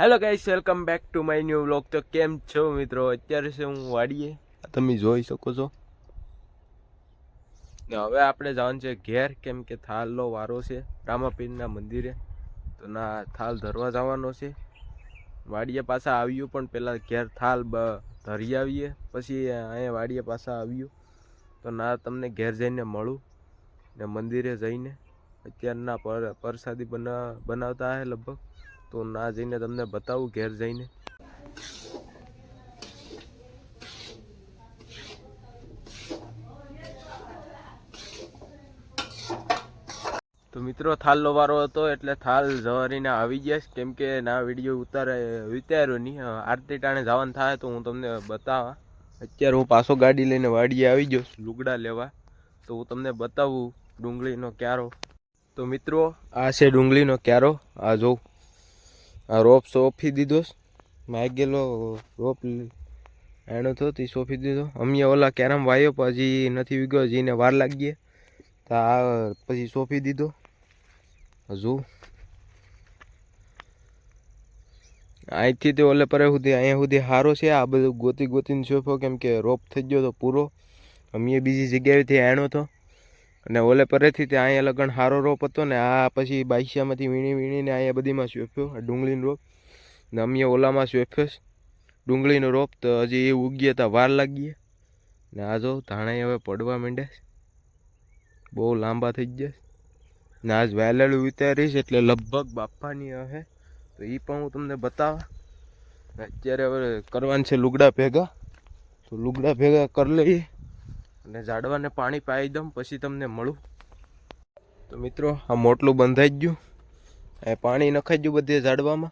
Hello guys welcome back to my new vlog તો કેમ છો મિત્રો? અત્યારે છે હું વાડીએ? તમે જોઈ શકો છો. ને હવે આપણે જવાનું છે ઘેર કેમ કે થાલનો વારો છે રામાપીરના મંદિરે. તો ના થાલ ધરવા જવાનો છે. વાડીએ પાછા આવ્યું પણ પહેલાં ઘેર થાલ ધરી આવીએ. પછી અહીંયા વાડીએ પાછા આવ્યું તો ના તમને ઘેર જઈને મળું ને મંદિરે જઈને. અત્યારના પર પ્રસાદી બના બનાવતા હે લગભગ. તો ના જઈને તમને બતાવું ઘેર જઈને. તો મિત્રો થાલનો વારો હતો એટલે થાલ જવારીને આવી ગયા છે. કેમ ના વીડિયો ઉતારે વિચાર્યો નહીં. આરતી ટાણે જવાનું થાય તો હું તમને બતાવા. અત્યારે હું પાછો ગાડી લઈને વાડીએ આવી ગયો લુગડા લેવા. તો હું તમને બતાવું ડુંગળીનો ક્યારો. તો મિત્રો, આ છે ડુંગળીનો ક્યારો. આ જો આ રોપ સોંપી દીધો. માગેલો રોપ એનો થયો તે સોંપી દીધો. અમે ઓલા કેરમ વાયો પછી નથી વીગ્યો જીને વાર લાગીએ. તો આ પછી સોંપી દીધો. હજુ. અહીંથી તે ઓલે પરે સુધી, અહીંયા સુધી સારો છે. આ બધું ગોતી ગોતીને સોંપ્યો, કેમ કે રોપ થઈ ગયો તો પૂરો. અમે બીજી જગ્યાએથી આણ્યો હતો અને ઓલે પરેથી ત્યાં અહીંયા લગન સારો રોપ હતો ને, આ પછી બાઈશામાંથી વીણી વીણીને અહીંયા બધીમાં શોફ્યો આ ડુંગળીનો રોપ. ને અમે ઓલામાં શોફ્યો ડુંગળીનો રોપ તો હજી એ ઉગીએ તો વાર લાગીએ. ને આ જો ધાણા હવે પડવા માંડે બહુ લાંબા થઈ ગયા ને આજ વહેલેલું ઉતારીશ એટલે લગભગ બાપાની હશે તો એ પણ હું તમને બતાવા. અત્યારે હવે કરવાનું છે લુગડા ભેગા. તો લુગડા ભેગા કરી લઈએ. અને ઝાડવાને પાણી પાઈ દઉં, પછી તમને મળું. તો મિત્રો, આ મોટલું બંધાઈ ગયું. એ પાણી નખાઈ ગયું બધે ઝાડવામાં.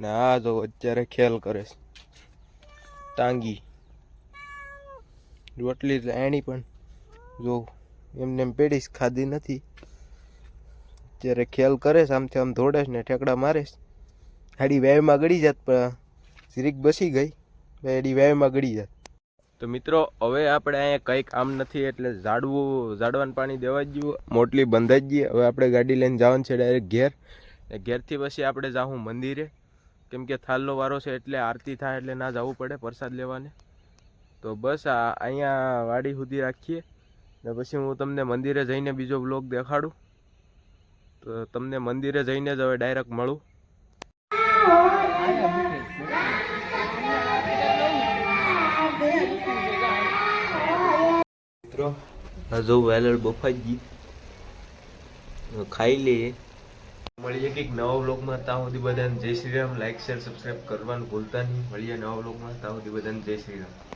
ને આ તો અત્યારે ખેલ કરે છે. ટાંગી. રોટલી એણી પણ જો એમને એમ પેઢીશ ખાધી નથી. અત્યારે ખેલ કરે છે, આમથી આમ ધોડે ને ઠેકડા મારે હાડી વેવમાં ગળી જાત, પણ જીરીક બસી ગઈ. એડી વેવમાં ગળી જાત. તો મિત્રો, હવે આપણે અહીંયા કંઈ કામ નથી, એટલે ઝાડવું, ઝાડવાનું પાણી દેવા જ ગયું મોટલી બંધાઈ ગઈ હવે આપણે ગાડી લઈને જવાનું છે ડાયરેક્ટ ઘેર. ને ઘેરથી પછી આપણે જાઉં મંદિરે. કેમ કે થાલનો વારો છે એટલે આરતી થાય એટલે ના જવું પડે પ્રસાદ લેવાને. તો બસ અહીંયા વાડી સુધી રાખીએ. ને પછી હું તમને મંદિરે જઈને બીજો બ્લોગ દેખાડું. તો તમને મંદિરે જઈને જ હવે ડાયરેક્ટ મળું. મિત્રો હજુ વેલર બફાઈ ગઈ. ખાઈ લઈએ. મળીએ કંઈક નવા વ્લોગમાં. ત્યાં સુધી બધાને Jai Shri Ram. Like share subscribe કરવાનું ભૂલતા નહીં. મળીએ નવા વ્લોગમાં. ત્યાં સુધી બધાને જય શ્રી રામ.